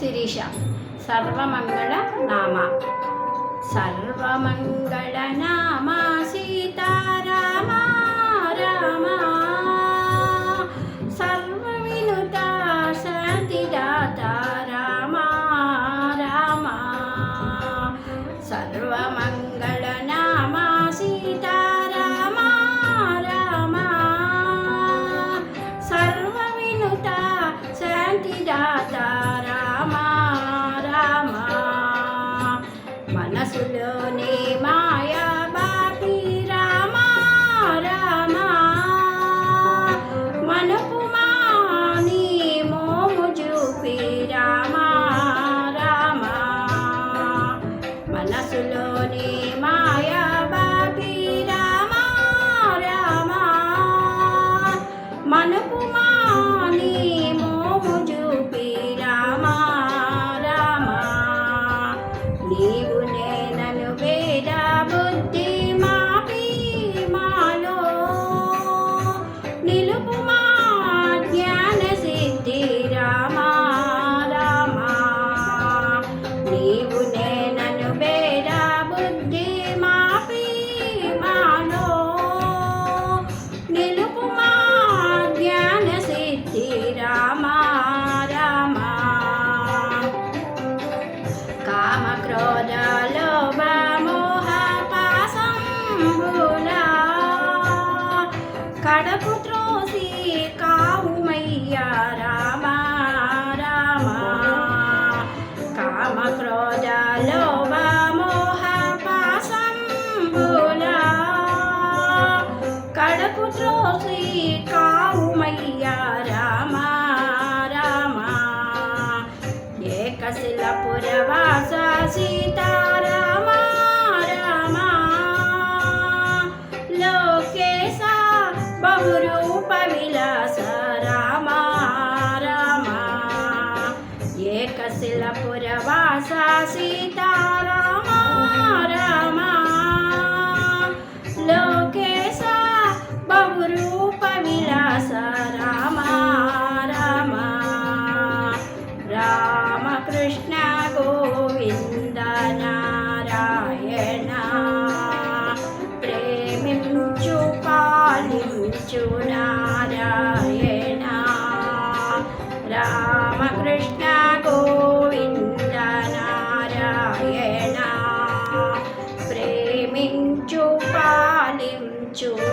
శిరీష. సర్వమంగళ నామ. సర్వమంగళ నామ సీతారామ రామ. సర్వ వినుత రామ రామ. సర్వమంగళ మనసులోని మాయా బాపి రామ రామ. మనకు మాని మోము చూపి రామ రామ. మనసులోని మాయా బాపి రామ రామ. మనకు మాని మోము చూపి నీవు కడకు త్రోసి కావుమయ్యా రామ రామ. కామ క్రోధ మోహ పాసంబులా కడకు త్రోసి కావుమయ్యా శిలపురవాస సీతారామ రామ. లోకేశ బహురూప విలాస రామ రామ. రామకృష్ణ గోవింద నారాయణ. ప్రేమించు పాలించు నారాయణ. రామకృష్ణ పాలించు